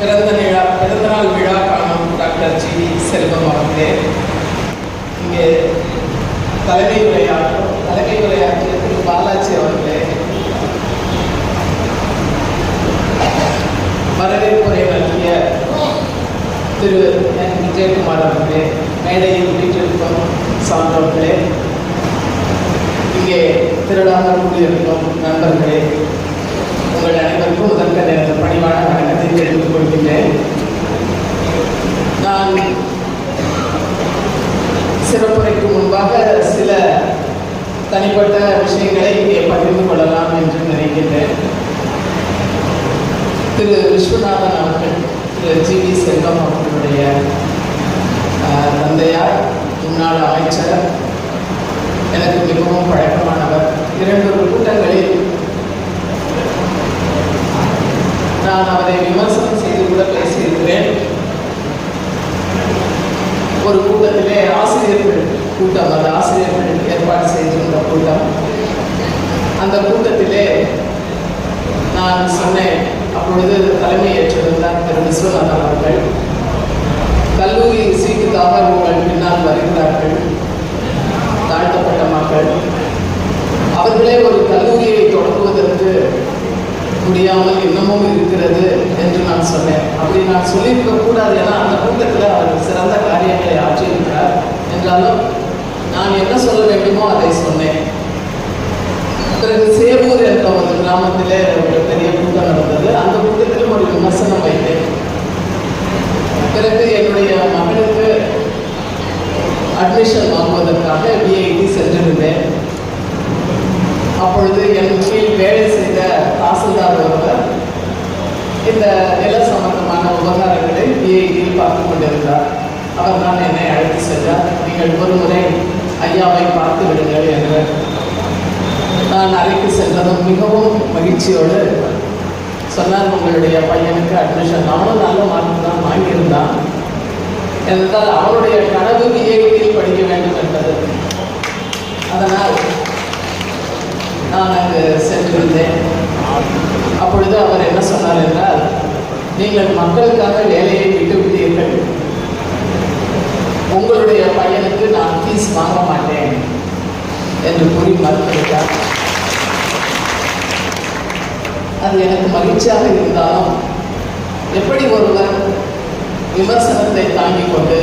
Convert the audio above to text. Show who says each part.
Speaker 1: பிறந்த விழா பிறந்தநாள் விழா காணும் டாக்டர் ஜி செல்வம் அவர்களே. இங்கே தலைமை உரையாற்றும் தலைமை உரையாற்றிய திரு பாலாஜி அவர்களே. வரவேற்புரை நல்கிய திரு என் விஜயகுமார் அவர்களே மேடையில் வீட்டிற்கும் சான்றவர்களே இங்கே திருடாமல் கூடியிருக்கும் நண்பர்களே உங்கள் அனைவருக்கும் முதற்க நேரத்தை பணிவான வணக்கத்தை தெரிவித்துக் கொள்கின்றேன். நான் சிறப்புரைக்கு முன்பாக சில தனிப்பட்ட விஷயங்களை இங்கே பகிர்ந்து கொள்ளலாம் என்று நினைக்கின்றேன். திரு விஸ்வநாதன் அவர்கள் திரு ஜி வி செல்வம் அவர்களுடைய தந்தையார் முன்னாள் அமைச்சர் எனக்கு மிகவும் பழக்கமானவர் இரண்டு கூட்டங்களில் நான் அவரை விமர்சனம் செய்து கூட பேசியிருக்கிறேன். ஒரு கூட்டத்திலே ஆசிரியர்கள் கூட்டம் அந்த ஆசிரியர்கள் ஏற்பாடு செய்திருந்த கூட்டம். அந்த கூட்டத்திலே நான் சொன்னேன் அப்பொழுது தலைமை ஏற்றிருந்தார் திரு. விஸ்வநாதன் அவர்கள். கல்லூரி சீட்டுக்காக உங்கள் பின்னால் வருகிறார்கள். தாழ்த்தப்பட்ட மக்கள். அவர்களே ஒரு கல்லூரியை தொடங்குவதற்கு முடியாமல் இன்னமும் இருக்கிறது என்று நான் சொன்னேன். அப்படி நான் சொல்லியிருக்க கூடாது ஏன்னா அந்த கூட்டத்தில் அவர் சிறந்த காரியங்களை ஆற்றியிருக்கிறார். என்றாலும் நான் என்ன சொல்ல வேண்டுமோ அதை சொன்னேன். பிறகு சேவூர் என்ற ஒரு கிராமத்திலே ஒரு பெரிய கூட்டம் நடந்தது. அந்த கூட்டத்திலும் ஒரு விமர்சனம் வைத்தேன். பிறகு என்னுடைய மகனுக்கு அட்மிஷன் வாங்குவதற்காக பிஐடி சென்றிருந்தேன். அப்பொழுது என் கீழ் வேலை செய்த தாசில்தார் ஒருவர் இந்த நில சம்பந்தமான உபகாரங்களை பிஐடியில் பார்த்து கொண்டிருந்தார் அவர் தான் என்னை அழைத்து சென்றார். நீங்கள் ஒரு முறை ஐயாவை பார்த்து விடுங்கள் என்று நான் அறைக்கு சென்றதும் மிகவும் மகிழ்ச்சியோடு சொன்னார். உங்களுடைய பையனுக்கு அட்மிஷன் அவனும் நல்ல மார்க் தான் வாங்கியிருந்தான். என்றால் அவனுடைய கனவு பிஏடியில் படிக்க வேண்டும் என்பது. அதனால் நான் அங்கு சென்றிருந்தேன். அப்பொழுது அவர் என்ன சொன்னார் என்றால் நீங்கள் மக்களுக்காக வேலையை விட்டு விட்டீர்கள் உங்களுடைய பையனுக்கு நான் ஃபீஸ் வாங்க மாட்டேன் என்று கூறி மறுத்துவிட்டார். அது எனக்கு மகிழ்ச்சியாக இருந்தாலும் எப்படி ஒருவர் விமர்சனத்தை தாங்கிக் கொண்டு